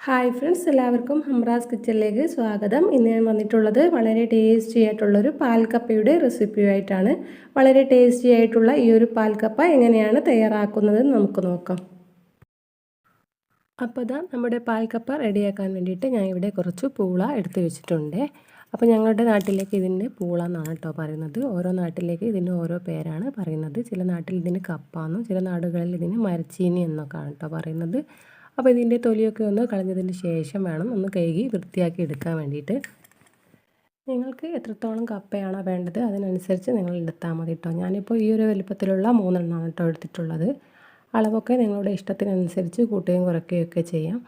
Hi friends എല്ലാവർക്കും ഹംറാസ് കിച്ചണിലേക്ക് സ്വാഗതം. ഇന്ന് ഞാൻ വന്നിട്ടുള്ളത് വളരെ ടേസ്റ്റി ആയിട്ടുള്ളൊരു പാൽക്കപ്പയുടെ റെസിപ്പിയായിട്ടാണ് വളരെ ടേസ്റ്റി ആയിട്ടുള്ള ഈ ഒരു പാൽക്കപ്പ എങ്ങനെയാണ് തയ്യാറാക്കുന്നത് നമുക്ക് നോക്കാം. അപ്പോൾ ഇതാ നമ്മുടെ പാൽക്കപ്പ റെഡിയാക്കാൻ വേണ്ടിയിട്ട് ഞാൻ ഇവിടെ കുറച്ച് പൂള എടുത്ത് വെച്ചിട്ടുണ്ട്. അപ്പോൾ ഞങ്ങളുടെ നാട്ടിലേക്ക് ഇതിന് പൂള എന്നാണ് കേട്ടോ പറയുന്നത്. ഓരോ നാട്ടിലേക്ക് ഇതിന് ഓരോ പേരാണ് പറയുന്നത്. ചില നാട്ടിൽ ഇതിന് കപ്പ എന്നും ചില നാടുകളിൽ ഇതിന് മരച്ചീനി എന്നൊക്കെയാണ് കേട്ടോ പറയുന്നത്. അപ്പോൾ ഇതിന്റെ തൊലിയൊക്കെ ഒന്ന് കളഞ്ഞതിന് ശേഷം വേണം ഒന്ന് കഴുകി വൃത്തിയാക്കി എടുക്കാൻ വേണ്ടിയിട്ട്. നിങ്ങൾക്ക് എത്രത്തോളം കപ്പയാണോ വേണ്ടത് അതിനനുസരിച്ച് നിങ്ങൾ എടുത്താൽ മതി കേട്ടോ. ഞാനിപ്പോൾ ഈ ഒരു വലുപ്പത്തിലുള്ള മൂന്നെണ്ണമാണ് കേട്ടോ എടുത്തിട്ടുള്ളത്. അളവൊക്കെ നിങ്ങളുടെ ഇഷ്ടത്തിനനുസരിച്ച് കൂട്ടുകയും കുറയ്ക്കുകയൊക്കെ ചെയ്യാം.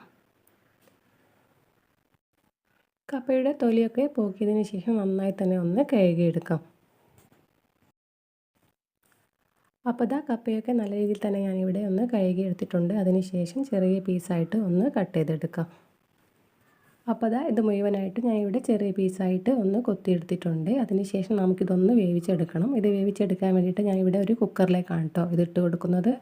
കപ്പയുടെ തൊലിയൊക്കെ പോക്കിയതിന് ശേഷം നന്നായി തന്നെ ഒന്ന് കഴുകിയെടുക്കാം. അപ്പോൾ ഇതാ കപ്പയൊക്കെ നല്ല രീതിയിൽ തന്നെ ഞാനിവിടെ ഒന്ന് കഴുകി എടുത്തിട്ടുണ്ട്. അതിനുശേഷം ചെറിയ പീസായിട്ട് ഒന്ന് കട്ട് ചെയ്തെടുക്കാം. അപ്പോൾ അതാ ഇത് മുഴുവനായിട്ട് ഞാൻ ഇവിടെ ചെറിയ പീസായിട്ട് ഒന്ന് കൊത്തിയെടുത്തിട്ടുണ്ട് അതിനുശേഷം നമുക്കിതൊന്ന് വേവിച്ചെടുക്കണം. ഇത് വേവിച്ചെടുക്കാൻ വേണ്ടിയിട്ട് ഞാൻ ഇവിടെ ഒരു കുക്കറിലേക്കാണ് കേട്ടോ ഇതിട്ട് കൊടുക്കുന്നത്.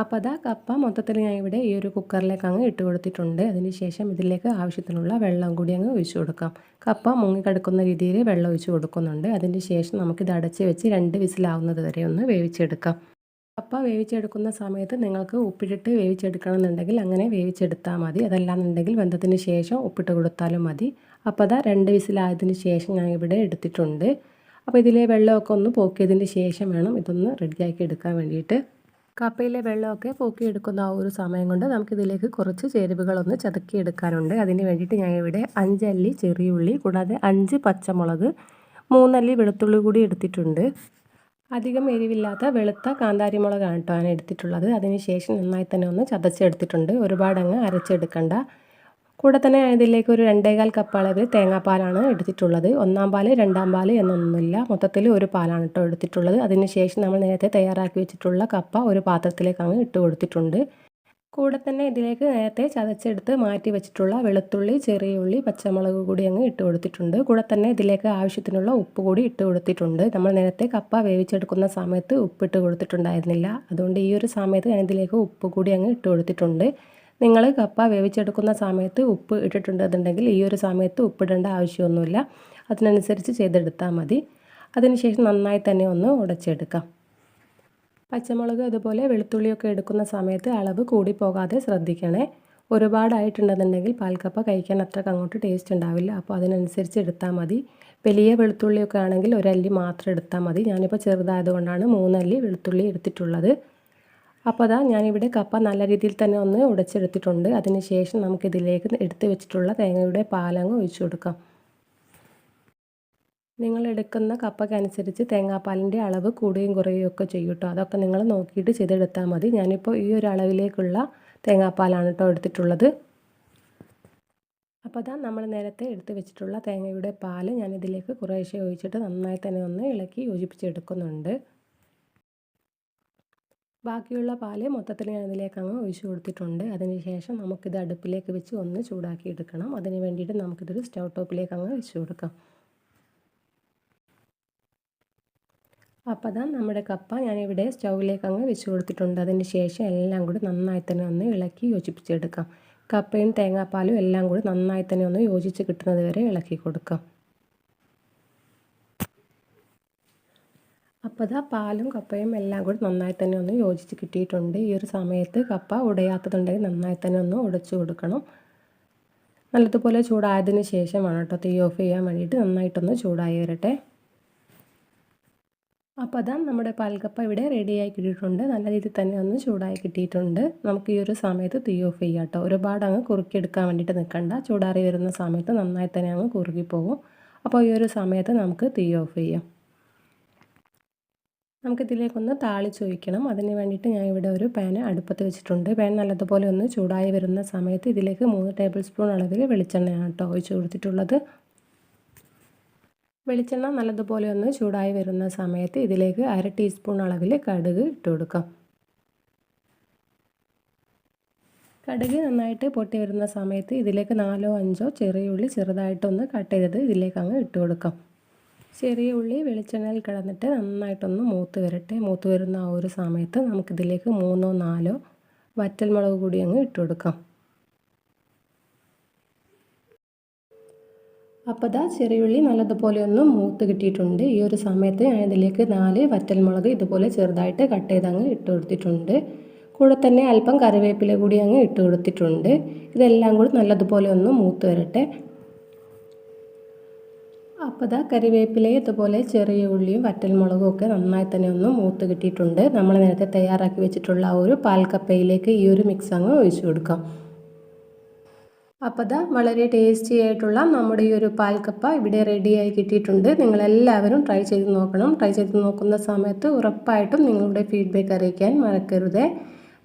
അപ്പോൾ അതാ കപ്പ മൊത്തത്തിൽ ഞാൻ ഇവിടെ ഈ ഒരു കുക്കറിലേക്ക് അങ്ങ് ഇട്ട് കൊടുത്തിട്ടുണ്ട്. അതിന് ശേഷം ഇതിലേക്ക് ആവശ്യത്തിനുള്ള വെള്ളം കൂടി അങ്ങ് ഒഴിച്ചു കൊടുക്കാം. കപ്പ മുങ്ങിക്കിടക്കുന്ന രീതിയിൽ വെള്ളം ഒഴിച്ച് കൊടുക്കുന്നുണ്ട്. അതിന് ശേഷം നമുക്കിത് അടച്ച് വെച്ച് രണ്ട് വിസിലാവുന്നത് വരെ ഒന്ന് വേവിച്ചെടുക്കാം. കപ്പ വേവിച്ചെടുക്കുന്ന സമയത്ത് നിങ്ങൾക്ക് ഉപ്പിട്ടിട്ട് വേവിച്ചെടുക്കണമെന്നുണ്ടെങ്കിൽ അങ്ങനെ വേവിച്ചെടുത്താൽ മതി. അതല്ലാന്നുണ്ടെങ്കിൽ വെന്തതിന് ശേഷം ഉപ്പിട്ട് കൊടുത്താലും മതി. അപ്പോൾ അതാ രണ്ട് വിസിലായതിന് ശേഷം ഞാൻ ഇവിടെ എടുത്തിട്ടുണ്ട്. അപ്പോൾ ഇതിലെ വെള്ളമൊക്കെ ഒന്ന് പോക്കിയതിന് ശേഷം വേണം ഇതൊന്ന് റെഡിയാക്കി എടുക്കാൻ വേണ്ടിയിട്ട്. കപ്പയിലെ വെള്ളമൊക്കെ പൂക്കിയെടുക്കുന്ന ആ ഒരു സമയം കൊണ്ട് നമുക്കിതിലേക്ക് കുറച്ച് ചേരുവകളൊന്ന് ചതക്കിയെടുക്കാനുണ്ട്. അതിന് വേണ്ടിയിട്ട് ഞാൻ ഇവിടെ അഞ്ചല്ലി ചെറിയുള്ളി കൂടാതെ അഞ്ച് പച്ചമുളക് മൂന്നല്ലി വെളുത്തുള്ളി കൂടി എടുത്തിട്ടുണ്ട്. അധികം എരിവില്ലാത്ത വെളുത്ത കാന്താരി മുളകാണ് കേട്ടോ ഞാൻ എടുത്തിട്ടുള്ളത്. അതിന് ശേഷം നന്നായി തന്നെ ഒന്ന് ചതച്ചെടുത്തിട്ടുണ്ട്. ഒരുപാടങ്ങ് അരച്ചെടുക്കണ്ട. കൂടെ തന്നെ ഇതിലേക്ക് ഒരു രണ്ടേകാൽ കപ്പ് അളവിൽ തേങ്ങാപ്പാലാണ് എടുത്തിട്ടുള്ളത്. ഒന്നാം പാൽ രണ്ടാം പാൽ എന്നൊന്നുമില്ല. മൊത്തത്തിൽ ഒരു പാലാണ് കേട്ടോ എടുത്തിട്ടുള്ളത്. അതിനുശേഷം നമ്മൾ നേരത്തെ തയ്യാറാക്കി വെച്ചിട്ടുള്ള കപ്പ ഒരു പാത്രത്തിലേക്ക് അങ്ങ് ഇട്ട് കൊടുത്തിട്ടുണ്ട്. കൂടെ തന്നെ ഇതിലേക്ക് നേരത്തെ ചതച്ചെടുത്ത് മാറ്റി വെച്ചിട്ടുള്ള വെളുത്തുള്ളി ചെറിയ ഉള്ളി പച്ചമുളക് കൂടി അങ്ങ് ഇട്ട് കൊടുത്തിട്ടുണ്ട്. കൂടെ തന്നെ ഇതിലേക്ക് ആവശ്യത്തിനുള്ള ഉപ്പ് കൂടി ഇട്ട് കൊടുത്തിട്ടുണ്ട്. നമ്മൾ നേരത്തെ കപ്പ വേവിച്ചെടുക്കുന്ന സമയത്ത് ഉപ്പിട്ട് കൊടുത്തിട്ടുണ്ടായിരുന്നില്ല. അതുകൊണ്ട് ഈ ഒരു സമയത്ത് ഞാൻ ഇതിലേക്ക് ഉപ്പ് കൂടി അങ്ങ് ഇട്ട് കൊടുത്തിട്ടുണ്ട്. നിങ്ങൾ കപ്പ വേവിച്ചെടുക്കുന്ന സമയത്ത് ഉപ്പ് ഇട്ടിട്ടുണ്ടെന്നുണ്ടെങ്കിൽ ഈ ഒരു സമയത്ത് ഉപ്പിടേണ്ട ആവശ്യമൊന്നുമില്ല. അതിനനുസരിച്ച് ചെയ്തെടുത്താൽ മതി. അതിനുശേഷം നന്നായി തന്നെ ഒന്ന് ഉടച്ചെടുക്കാം. പച്ചമുളക് അതുപോലെ വെളുത്തുള്ളിയൊക്കെ എടുക്കുന്ന സമയത്ത് അളവ് കൂടി പോകാതെ ശ്രദ്ധിക്കണേ. ഒരുപാടായിട്ടുണ്ടെന്നുണ്ടെങ്കിൽ പാൽക്കപ്പ കഴിക്കാൻ അത്ര അങ്ങോട്ട് ടേസ്റ്റ് ഉണ്ടാവില്ല. അപ്പോൾ അതിനനുസരിച്ച് എടുത്താൽ മതി. വലിയ വെളുത്തുള്ളിയൊക്കെ ആണെങ്കിൽ ഒരല്ലി മാത്രം എടുത്താൽ മതി. ഞാനിപ്പോൾ ചെറുതായതുകൊണ്ടാണ് മൂന്നല്ലി വെളുത്തുള്ളി എടുത്തിട്ടുള്ളത്. അപ്പോൾ അതാ ഞാനിവിടെ കപ്പ നല്ല രീതിയിൽ തന്നെ ഒന്ന് ഉടച്ചെടുത്തിട്ടുണ്ട്. അതിനുശേഷം നമുക്കിതിലേക്ക് എടുത്ത് വെച്ചിട്ടുള്ള തേങ്ങയുടെ പാലങ്ങ് ഒഴിച്ചു കൊടുക്കാം. നിങ്ങൾ എടുക്കുന്ന കപ്പക്കനുസരിച്ച് തേങ്ങാപ്പാലിന്റെ അളവ് കൂടുകയും കുറയുകയും ഒക്കെ ചെയ്യും കേട്ടോ. അതൊക്കെ നിങ്ങൾ നോക്കിയിട്ട് ചെയ്തെടുത്താൽ മതി. ഞാനിപ്പോൾ ഈ ഒരു അളവിലേക്കുള്ള തേങ്ങാപ്പാലാണ് കേട്ടോ എടുത്തിട്ടുള്ളത്. അപ്പോൾ അതാ നമ്മൾ നേരത്തെ എടുത്ത് വെച്ചിട്ടുള്ള തേങ്ങയുടെ പാൽ ഞാനിതിലേക്ക് കുറേശ്ശെ ഒഴിച്ചിട്ട് നന്നായി തന്നെ ഒന്ന് ഇളക്കി യോജിപ്പിച്ചെടുക്കുന്നുണ്ട്. ബാക്കിയുള്ള പാൽ മൊത്തത്തിൽ ഞാൻ ഇതിലേക്ക് അങ്ങ് ഒഴിച്ചു കൊടുത്തിട്ടുണ്ട്. അതിനുശേഷം നമുക്കിത് അടുപ്പിലേക്ക് വെച്ച് ഒന്ന് ചൂടാക്കി എടുക്കണം. അതിന് വേണ്ടിയിട്ട് നമുക്കിതൊരു സ്റ്റൗ ടോപ്പിലേക്ക് അങ്ങ് വെച്ച് കൊടുക്കാം. അപ്പോൾ അതാ നമ്മുടെ കപ്പ ഞാനിവിടെ സ്റ്റൗവിലേക്ക് അങ്ങ് വെച്ച് കൊടുത്തിട്ടുണ്ട്. അതിന് ശേഷം എല്ലാം കൂടി നന്നായി തന്നെ ഒന്ന് ഇളക്കി യോജിപ്പിച്ചെടുക്കാം. കപ്പയും തേങ്ങാപ്പാലും എല്ലാം കൂടി നന്നായി തന്നെ ഒന്ന് യോജിച്ച് കിട്ടുന്നത് വരെ ഇളക്കി കൊടുക്കാം. അപ്പോൾ ഇതാ പാലും കപ്പയും എല്ലാം കൂടി നന്നായി തന്നെ ഒന്ന് യോജിച്ച് കിട്ടിയിട്ടുണ്ട്. ഈ ഒരു സമയത്ത് കപ്പ ഉടയാത്തതുണ്ടെങ്കിൽ നന്നായി തന്നെ ഒന്ന് ഉടച്ചു കൊടുക്കണം. നല്ലതുപോലെ ചൂടായതിന് ശേഷമാണ് കേട്ടോ തീ ഓഫ് ചെയ്യാൻ വേണ്ടിയിട്ട് നന്നായിട്ടൊന്ന് ചൂടായി വരട്ടെ. അപ്പോൾ അതാ നമ്മുടെ പാൽക്കപ്പ ഇവിടെ റെഡിയായി കിട്ടിയിട്ടുണ്ട്. നല്ല രീതിയിൽ തന്നെ ഒന്ന് ചൂടായി കിട്ടിയിട്ടുണ്ട്. നമുക്ക് ഈ ഒരു സമയത്ത് തീ ഓഫ് ചെയ്യാം കേട്ടോ. ഒരുപാട് അങ്ങ് കുറുക്കിയെടുക്കാൻ വേണ്ടിയിട്ട് നിൽക്കണ്ട. ചൂടാറി വരുന്ന സമയത്ത് നന്നായി തന്നെ അങ്ങ് കുറുകിപ്പോകും അപ്പോൾ ഈ ഒരു സമയത്ത് നമുക്ക് തീ ഓഫ് ചെയ്യാം. നമുക്കിതിലേക്കൊന്ന് താളിച്ച് ഒഴിക്കണം അതിന് വേണ്ടിയിട്ട് ഞാൻ ഇവിടെ ഒരു പാൻ അടുപ്പത്ത് വെച്ചിട്ടുണ്ട്. പാൻ നല്ലതുപോലെ ഒന്ന് ചൂടായി വരുന്ന സമയത്ത് ഇതിലേക്ക് മൂന്ന് ടേബിൾ സ്പൂൺ അളവിൽ വെളിച്ചെണ്ണയാണ് കേട്ടോ ഒഴിച്ച് കൊടുത്തിട്ടുള്ളത്. വെളിച്ചെണ്ണ നല്ലതുപോലെ ഒന്ന് ചൂടായി വരുന്ന സമയത്ത് ഇതിലേക്ക് അര ടീസ്പൂൺ അളവിൽ കടുക് ഇട്ട് കൊടുക്കാം. കടുക് നന്നായിട്ട് പൊട്ടി വരുന്ന സമയത്ത് ഇതിലേക്ക് നാലോ അഞ്ചോ ചെറിയ ഉള്ളി ചെറുതായിട്ടൊന്ന് കട്ട് ചെയ്തത് ഇതിലേക്ക് അങ്ങ് ഇട്ട് കൊടുക്കാം. ചെറിയ ഉള്ളി വെളിച്ചെണ്ണയിൽ കിടന്നിട്ട് നന്നായിട്ടൊന്ന് മൂത്ത് വരട്ടെ. മൂത്ത് വരുന്ന ആ ഒരു സമയത്ത് നമുക്കിതിലേക്ക് മൂന്നോ നാലോ വറ്റൽമുളക് കൂടി അങ്ങ് ഇട്ട് കൊടുക്കാം. അപ്പോൾ ദാ ചെറിയുള്ളി നല്ലതുപോലെ ഒന്ന് മൂത്ത് കിട്ടിയിട്ടുണ്ട്. ഈ ഒരു സമയത്ത് ഞാൻ ഇതിലേക്ക് നാല് വറ്റൽമുളക് ഇതുപോലെ ചെറുതായിട്ട് കട്ട് ചെയ്ത് അങ്ങ് ഇട്ട് കൊടുത്തിട്ടുണ്ട്. കൂടെ തന്നെ അല്പം കറിവേപ്പില കൂടി അങ്ങ് ഇട്ട് കൊടുത്തിട്ടുണ്ട്. ഇതെല്ലാം കൂടി നല്ലതുപോലെ ഒന്ന് മൂത്ത് വരട്ടെ. അപ്പോൾ ഇതാ കറിവേപ്പിലയും ഇതുപോലെ ചെറിയ ഉള്ളിയും വറ്റൽമുളകും ഒക്കെ നന്നായി തന്നെ ഒന്ന് മൂത്ത് കിട്ടിയിട്ടുണ്ട്. നമ്മൾ നേരത്തെ തയ്യാറാക്കി വെച്ചിട്ടുള്ള ആ ഒരു പാൽക്കപ്പയിലേക്ക് ഈ ഒരു മിക്സ് അങ്ങ് ഒഴിച്ചു കൊടുക്കാം. അപ്പോൾ ഇതാ വളരെ ടേസ്റ്റി ആയിട്ടുള്ള നമ്മുടെ ഈ ഒരു പാൽക്കപ്പ ഇവിടെ റെഡിയായി കിട്ടിയിട്ടുണ്ട്. നിങ്ങളെല്ലാവരും ട്രൈ ചെയ്ത് നോക്കണം. ട്രൈ ചെയ്ത് നോക്കുന്ന സമയത്ത് ഉറപ്പായിട്ടും നിങ്ങളുടെ ഫീഡ്ബാക്ക് അറിയിക്കാൻ മറക്കരുത്.